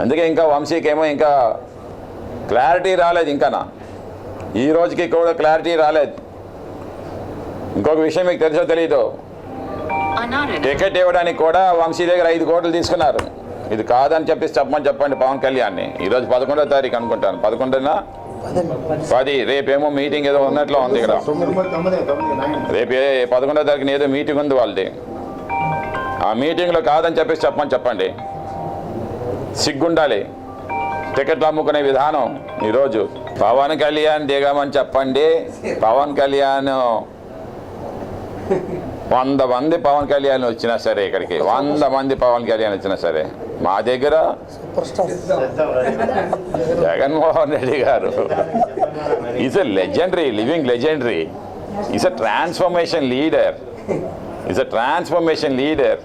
అందుకే ఇంకా వంశీకేమో ఇంకా క్లారిటీ రాలేదు ఇంకానా? ఈ రోజుకి కూడా క్లారిటీ రాలేదు. ఇంకొక విషయం మీకు తెలుసో Another. టికెట్ ఇవ్వడానికి కూడా వంశీ దగ్గర ఐదు కోట్లు తీసుకున్నారు. ఇది కాదని చెప్పేసి చెప్పమని చెప్పండి పవన్ కళ్యాణ్ని. ఈరోజు పదకొండో తారీఖు అనుకుంటాను. పదకొండున? పది. రేపేమో మీటింగ్ ఏదో ఉన్నట్లు ఉంది ఇక్కడ. రేపు ఏ- పదకొండో తారీఖున ఏదో మీటింగ్ ఉంది వాళ్ళది. ఆ మీటింగ్లో కాదని చెప్పేసి చెప్పమని చెప్పండి. సిగ్గుండాలి. టికెట్లు అమ్ముకునే విధానం ఈరోజు. పవన్ కళ్యాణ్ దిగమని చెప్పండి. పవన్ కళ్యాణ్ వంద మంది పవన్ కళ్యాణ్ వచ్చినా సరే ఇక్కడికి. వంద మంది పవన్ కళ్యాణ్ వచ్చినా సరే. మా దగ్గర జగన్మోహన్ రెడ్డి గారు. Is a legendary living legendary is a transformation leader is a transformation leader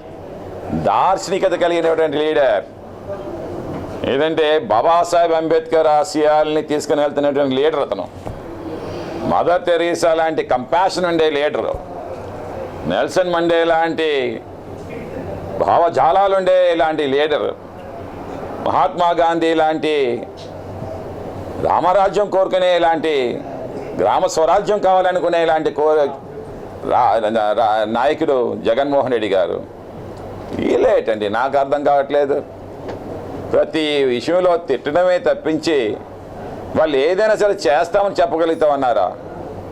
దార్శనికత కలిగినటువంటి లీడర్ ఏదంటే బాబాసాహెబ్ అంబేద్కర్ ఆశయాల్ని తీసుకుని వెళ్తున్నటువంటి లీడర్ అతను. మదర్ తెరీసా లాంటి కంపాషన్ ఉండే లీడరు. నెల్సన్ మండే లాంటి భావజాలాలుండే ఇలాంటి లీడర్. మహాత్మా గాంధీ లాంటి రామరాజ్యం కోరుకునే ఇలాంటి గ్రామ స్వరాజ్యం కావాలనుకునే ఇలాంటి కో రా- నాయకుడు జగన్మోహన్ రెడ్డి గారు. వీలేటండి నాకు అర్థం కావట్లేదు. ప్రతి విషయంలో తిట్టడమే తప్పించి వాళ్ళు ఏదైనా సరే చేస్తామని చెప్పగలుగుతామన్నారా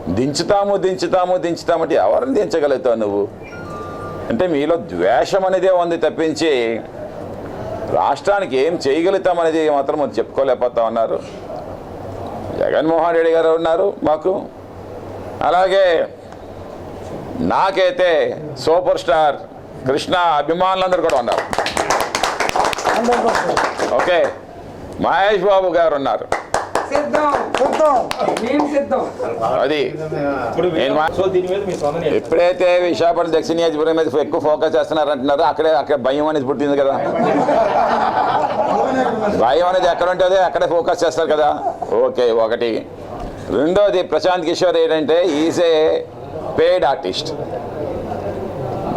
దించుతాము దించుతాము దించుతామంటే ఎవరిని దించగలుగుతావు నువ్వు? అంటే మీలో ద్వేషం అనేదే ఉంది తప్పించి రాష్ట్రానికి ఏం చేయగలుగుతామనేది మాత్రం చెప్పుకోలేకపోతా ఉన్నారు జగన్మోహన్ రెడ్డి గారు ఉన్నారు మాకు. అలాగే నాకైతే సూపర్ స్టార్ కృష్ణ అభిమానులందరూ కూడా ఉన్నారు. ఓకే. మహేష్ బాబు గారు ఉన్నారు సిద్ధం. మేము సిద్ధం. అది. నేను మా- సో దీని మీద మీ స్పందన ఏంటి? ఎప్పుడైతే విశాఖపట్నం దక్షిణ నియోజకవర్గం మీద ఎక్కువ ఫోకస్ చేస్తున్నారు అంటున్నారో అక్కడే అక్కడ భయం అనేది పుట్టింది కదా. భయం అనేది ఎక్కడ ఉంటుంది అక్కడే ఫోకస్ చేస్తారు కదా. ఓకే ఒకటి. రెండోది ప్రశాంత్ కిషోర్ ఏంటంటే ఈజ్ ఏ పేడ్ ఆర్టిస్ట్.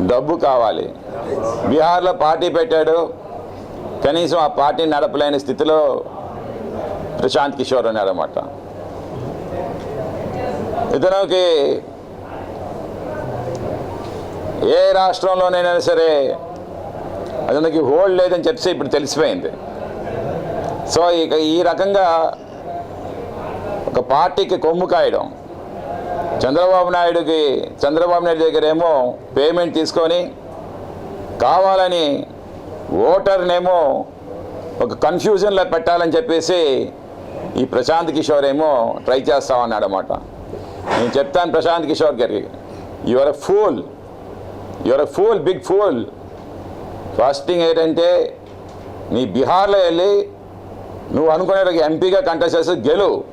డబ్బు కావాలి. బీహార్లో పార్టీ పెట్టాడు. కనీసం ఆ పార్టీ నడపలేని స్థితిలో ప్రశాంత్ కిషోర్ ఉన్నాడనమాట ఇతనికి ఏ రాష్ట్రంలోనైనా సరే అతనికి హోల్డ్ లేదని చెప్పి ఇప్పుడు తెలిసిపోయింది. సో ఇక ఈ రకంగా ఒక పార్టీకి కొమ్ము కాయడం చంద్రబాబు నాయుడుకి చంద్రబాబు నాయుడు దగ్గర ఏమో పేమెంట్ తీసుకొని కావాలని ఓటర్నేమో ఒక కన్ఫ్యూజన్లో పెట్టాలని చెప్పేసి ఈ ప్రశాంత్ కిషోర్ ఏమో ట్రై చేస్తామన్నాడు అనమాట నేను చెప్తాను ప్రశాంత్ కిషోర్ గారికి you're a fool you're a fool big fool first thing ఏంటంటే నీ బీహార్లో వెళ్ళి నువ్వు అనుకునే ఎంపీగా కంటెస్ట్ చేసి గెలు.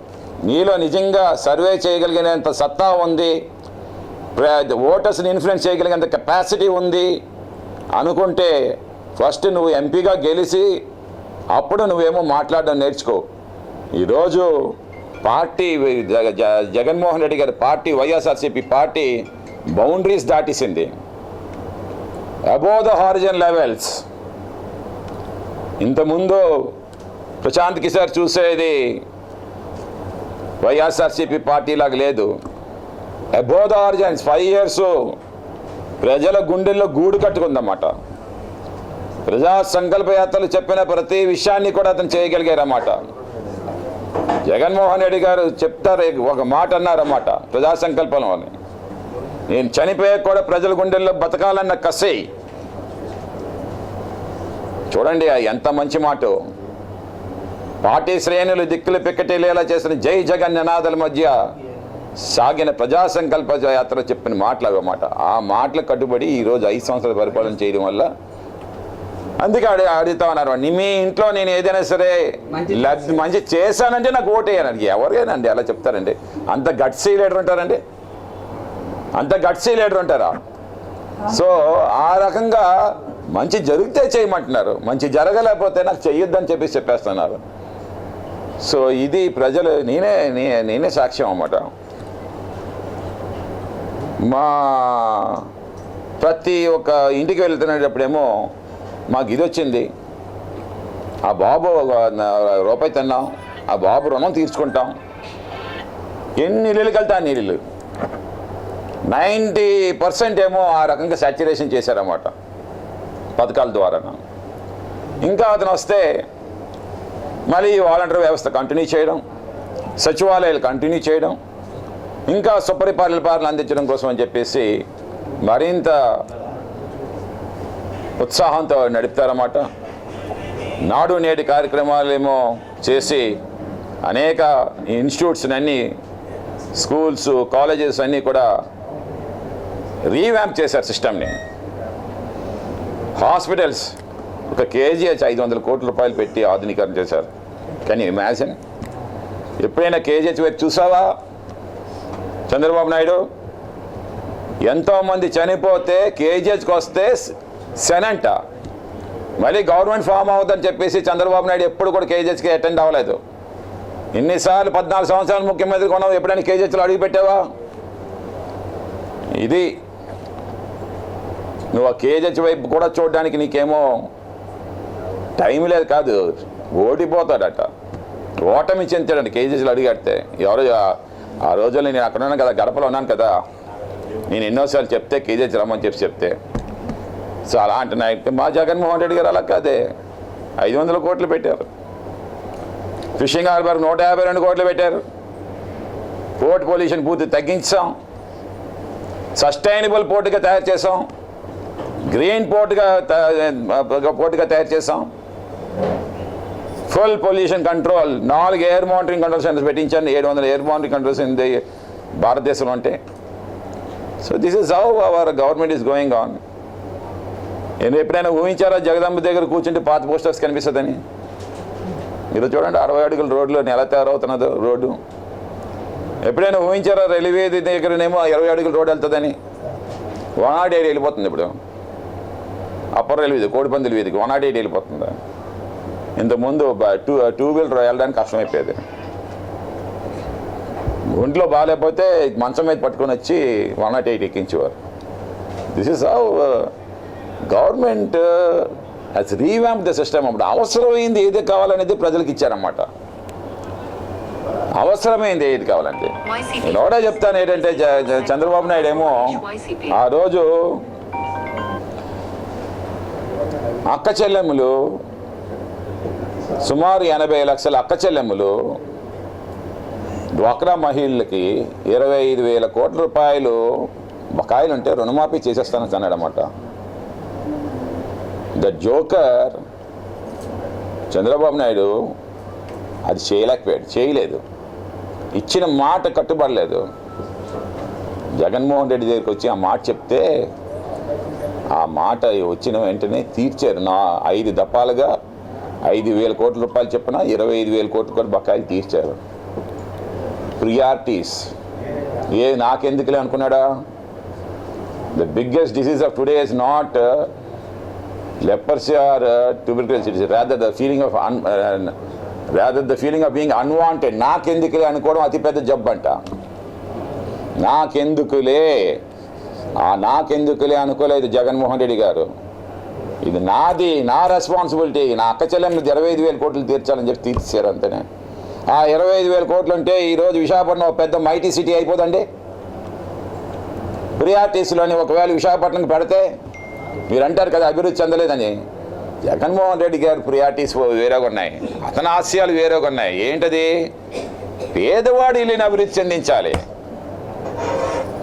నీలో నిజంగా సర్వే చేయగలిగినంత సత్తా ఉంది. ప్ర- ఓటర్స్ని ఇన్ఫ్లుయెన్స్ చేయగలిగినంత కెపాసిటీ ఉంది. అనుకుంటే ఫస్ట్ నువ్వు ఎంపీగా గెలిచి అప్పుడు నువ్వేమో మాట్లాడడం నేర్చుకో. ఈరోజు పార్టీ జగ జ- జగన్మోహన్ రెడ్డి గారి party YSRCP party boundaries దాటిసింది. Above the horizon levels. ఇంతకుముందు ప్రశాంత్ కిషోర్ చూసేది వైఎస్ఆర్సీపీ పార్టీ లాగా లేదు. Above the horizons five years ప్రజల గుండెల్లో గూడు కట్టుకుందన్నమాట. ప్రజా సంకల్ప యాత్రలు చెప్పిన ప్రతి విషయాన్ని కూడా అతను చేయగలిగారన్నమాట. జగన్మోహన్ రెడ్డి గారు చెప్తారు ఒక మాట అన్నారన్నమాట ప్రజా సంకల్పం అని. నేను చనిపోయే కూడా ప్రజల గుండెల్లో బతకాలన్న కసి. చూడండి ఎంత మంచి మాట. పార్టీ శ్రేణులు దిక్కులు పిక్కటిల్లేలా చేసిన జై జగన్ నినాదాల మధ్య సాగిన ప్రజా సంకల్ప యాత్ర చెప్పిన మాటలు అన్నమాట. ఆ మాటలు కట్టుబడి ఈరోజు ఐదు సంవత్సరాల పరిపాలన చేయడం వల్ల అందుకే అడి అడుగుతా ఉన్నారు. నీ మీ ఇంట్లో నేను ఏదైనా సరే మంచి చేశానంటే నాకు ఓటేయనండి ఎవరికైనాండి అలా చెప్తారండి. అంత గట్సీ లీడర్ ఉంటారండి. అంత గట్సీ లీడర్ ఉంటారా? సో ఆ రకంగా మంచి జరిగితే చేయమంటున్నారు. మంచి జరగలేకపోతే నాకు చెయ్యొద్దని చెప్పేసి చెప్పేస్తున్నారు. సో ఇది ప్రజలు నేనే నేనే సాక్ష్యం అన్నమాట. మా ప్రతి ఒక్క ఇంటికి వెళ్తున్నప్పుడేమో మాకు ఇది వచ్చింది. ఆ బాబు ఒక రూపాయి తిన్నాం. ఆ బాబు రుణం తీర్చుకుంటాం. ఎన్ని ఇల్లుకి వెళ్తా అన్ని ఇల్లు నైంటీ పర్సెంట్ ఏమో ఆ రకంగా సాచ్యురేషన్ చేశారన్నమాట. పథకాల ద్వారా ఇంకా అతను వస్తే మళ్ళీ వాలంటీర్ వ్యవస్థ కంటిన్యూ చేయడం సచివాలయాలు కంటిన్యూ చేయడం ఇంకా సుపరిపాలన పాలన అందించడం కోసం అని చెప్పేసి మరింత ఉత్సాహంతో నడుపుతారన్నమాట. నాడు నేటి కార్యక్రమాలేమో చేసి అనేక ఇన్స్టిట్యూట్స్ అన్నీ స్కూల్స్ కాలేజెస్ అన్నీ కూడా రీవ్యాంప్ చేశారు సిస్టమ్ని. హాస్పిటల్స్ ఒక కేజీహెచ్ ఐదు వందల కోట్ల రూపాయలు పెట్టి ఆధునీకరణ చేశారు. కానీ ఇమాజిన్ ఎప్పుడైనా కేజీహెచ్ వైపు చూసావా? చంద్రబాబు నాయుడు ఎంతోమంది చనిపోతే కేజీహెచ్కి వస్తే సెనంట. మళ్ళీ గవర్నమెంట్ ఫామ్ అవుతుందని చెప్పేసి చంద్రబాబు నాయుడు ఎప్పుడు కూడా కేజెస్కి అటెండ్ అవ్వలేదు. ఎన్నిసార్లు పద్నాలుగు సంవత్సరాలు ముఖ్యమంత్రి కొన్నావు ఎప్పుడైనా కేజెస్లో అడుగు పెట్టావా? ఇది నువ్వు ఆ కేజెస్ వైపు కూడా చూడడానికి నీకేమో టైం లేదు కాదు ఓడిపోతాడట. ఓటమి చెందాడంట కేజీహెచ్లో అడిగడితే ఎవరు ఆ- ఆ రోజుల్లో నేను అక్కడ ఉన్నాను కదా గడపలో ఉన్నాను కదా. నేను ఎన్నోసార్లు చెప్తే కేజీహెచ్ రమ్మని చెప్పి చెప్తే. సో అలాంటి నాయకు మా జగన్మోహన్ రెడ్డి గారు అలా కాదే. ఐదు వందల కోట్లు పెట్టారు. ఫిషింగ్ హార్బర్ నూట యాభై రెండు కోట్లు పెట్టారు. పోర్ట్ పొల్యూషన్ పూర్తి తగ్గించాం. సస్టైనబుల్ పోర్టుగా తయారు చేసాం గ్రీన్ పోర్టుగా పోర్టుగా తయారు చేసాం ఫుల్ పొల్యూషన్ కంట్రోల్ నాలుగు ఎయిర్ మానిటరింగ్ కంట్రోల్ సెంటర్స్ పెట్టించాను. ఏడు వందల air monitoring controls in the భారతదేశంలో అంటే so this is how our government is going on. నేను ఎప్పుడైనా ఊహించారా జగదంబ దగ్గర కూర్చుంటే పాత పోస్టర్స్ కనిపిస్తుందని? మీరు చూడండి అరవై అడుగుల రోడ్లో ఎలా తయారవుతున్నదో రోడ్డు. ఎప్పుడైనా ఊహించారా రైల్వే దగ్గరనేమో ఇరవై అడుగుల రోడ్డు వెళ్తుందని? వన్ నాట్ ఎయిట్ వెళ్ళిపోతుంది ఇప్పుడు. అప్పర్ రైల్వే కోడిపందుల వీధికి వన్ నాట్ ఎయిట్ వెళ్ళిపోతుంది. ఇంతకుముందు టూ టూ వీలర్ వెళ్ళడానికి కష్టమైపోయేది. ఒంట్లో బాగాలేకపోతే మంచం మీద పట్టుకొని వచ్చి one nought eight ఎక్కించేవారు this is how government has revamp the system అప్పుడు అవసరమైంది ఏది కావాలనేది ప్రజలకు ఇచ్చారన్నమాట అవసరమైంది ఏది కావాలంటే. నేను ఒకటే చెప్తాను ఏంటంటే చంద్రబాబు నాయుడు ఏమో. ఆ రోజు అక్క చెల్లెములు సుమారు ఎనభై లక్షల అక్క చెల్లెములు డ్వాక్రా మహిళలకి ఇరవై ఐదు వేల కోట్ల రూపాయలు బకాయిలు ఉంటే రుణమాఫీ చేసేస్తానని అన్నాడనమాట ద జోకర్ చంద్రబాబు నాయుడు అది చేయలేకపోయాడు చేయలేదు. ఇచ్చిన మాట కట్టుబడలేదు. జగన్మోహన్ రెడ్డి దగ్గరికి వచ్చి ఆ మాట చెప్తే ఆ మాట వచ్చిన వెంటనే తీర్చారు. నా ఐదు దఫాలుగా ఐదు వేల కోట్ల రూపాయలు చెప్పిన ఇరవై ఐదు వేల కోట్ల కూడా బకాయిలు తీర్చారు. ప్రియారిటీస్ ఏ నాకెందుకులే అనుకున్నాడా? The biggest disease of today is not leprosy or uh, tuberculosis. It is rather the feeling of un, uh, rather the feeling of being unwanted. నాకెందుకులే అనుకోవడం అతిపెద్ద జబ్బు అంట నాకెందుకులే ఆ నాకెందుకులే అనుకోలేదు జగన్మోహన్ రెడ్డి గారు ఇది నాది నా రెస్పాన్సిబిలిటీ నా అక్క చెల్లెమ్మది ఇరవై ఐదు వేల కోట్లు తీర్చాలని చెప్పి తీర్చారు అంతేనే ఆ ఇరవై ఐదు వేల కోట్లు ఉంటే ఈరోజు విశాఖపట్నం పెద్ద మైటీ సిటీ అయిపోదండి ప్రియార్టీసీలోని ఒకవేళ విశాఖపట్నం పెడితే మీరు అంటారు కదా అభివృద్ధి చెందలేదని. జగన్మోహన్ రెడ్డి గారి ప్రియారిటీస్ వేరేగా ఉన్నాయి అతని ఆశయాలు వేరేగా ఉన్నాయి ఏంటది? పేదవాడు ఇల్లుని అభివృద్ధి చెందించాలి.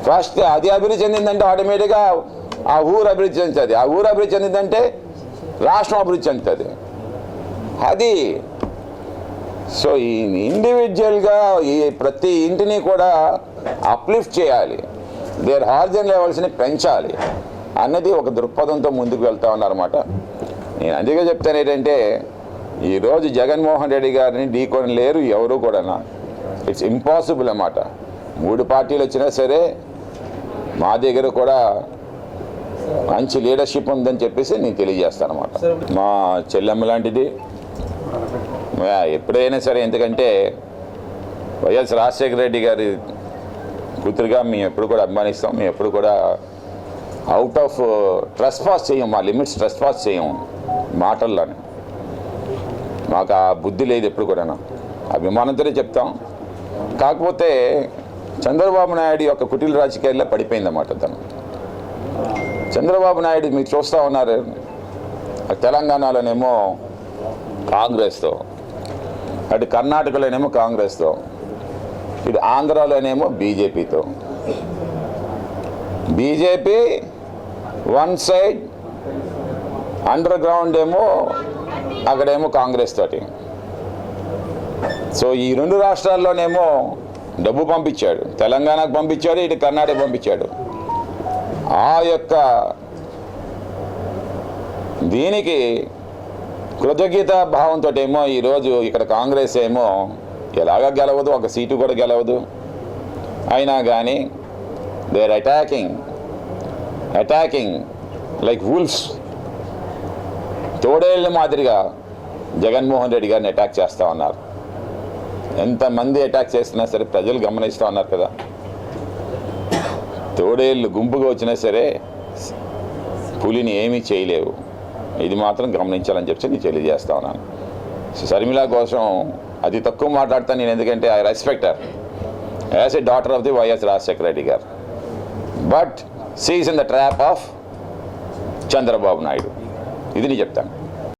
ఫస్ట్ అది అభివృద్ధి చెందిందంటే ఆటోమేటిక్గా ఆ ఊరు అభివృద్ధి చెందుతుంది. ఆ ఊరు అభివృద్ధి చెందిందంటే రాష్ట్రం అభివృద్ధి చెందుతుంది. అది సో ఈ ఇండివిజువల్గా ఈ ప్రతి ఇంటిని కూడా అప్లిఫ్ట్ చేయాలి. దేర్ హార్జన్ లెవెల్స్ని పెంచాలి. అన్నది ఒక దృక్పథంతో ముందుకు వెళ్తా ఉన్నారన్నమాట. నేను అందుకే చెప్తాను ఏంటంటే ఈరోజు జగన్మోహన్ రెడ్డి గారిని ఢీకొని లేరు ఎవరు కూడా ఇట్స్ ఇంపాసిబుల్ అన్నమాట. మూడు పార్టీలు వచ్చినా సరే మా దగ్గర కూడా మంచి లీడర్షిప్ ఉందని చెప్పేసి నేను తెలియజేస్తాను అనమాట మా చెల్లెమ్మ లాంటిది. ఎప్పుడైనా సరే ఎందుకంటే వైఎస్ రాజశేఖర రెడ్డి గారి కూతురుగా మేము ఎప్పుడు కూడా అభిమానిస్తాం మేము ఎప్పుడు కూడా అవుట్ ఆఫ్ ట్రెస్ పాస్ చేయం మా లిమిట్స్ ట్రెస్ పాస్ చేయం. మాటల్లోనే. మాకు ఆ బుద్ధి లేదు ఎప్పుడు కూడా అభిమానంతోనే చెప్తాం. కాకపోతే చంద్రబాబు నాయుడు యొక్క కుటిల రాజకీయాల్లో పడిపోయిందన్నమాట తను చంద్రబాబు నాయుడు మీరు చూస్తూ ఉన్నారు. తెలంగాణలోనేమో కాంగ్రెస్తో అటు కర్ణాటకలోనేమో కాంగ్రెస్తో ఇటు ఆంధ్రాలోనేమో బీజేపీతో. BJP one side underground ఏమో అక్కడేమో కాంగ్రెస్ తోటి. సో ఈ రెండు రాష్ట్రాల్లోనేమో డబ్బు పంపించాడు. తెలంగాణకు పంపించాడు ఇటు కర్ణాటక పంపించాడు. ఆ యొక్క దీనికి కృతజ్ఞత భావంతో ఏమో ఈరోజు ఇక్కడ కాంగ్రెస్ ఏమో ఎలాగ గెలవదు ఒక సీటు కూడా గెలవదు. అయినా కానీ they are attacking attacking like wolves తోడేళ్ళ మాదిరిగా జగన్మోహన్ రెడ్డి గారిని అటాక్ చేస్తూ ఉన్నారు. ఎంతమంది అటాక్ చేస్తున్నా సరే ప్రజలు గమనిస్తూ ఉన్నారు కదా. తోడేళ్ళు గుంపుగా వచ్చినా సరే పులిని ఏమీ చేయలేవు. ఇది మాత్రం గమనించాలని చెప్పి నేను తెలియజేస్తా ఉన్నాను. సో శర్మిల కోసం అతి తక్కువ మాట్లాడతాను నేను ఎందుకంటే I respect her as a daughter of the YS Rajasekhara Reddy గారు. But she's in the trap of Chandrababu Naidu ఇది నేను చెప్తాను.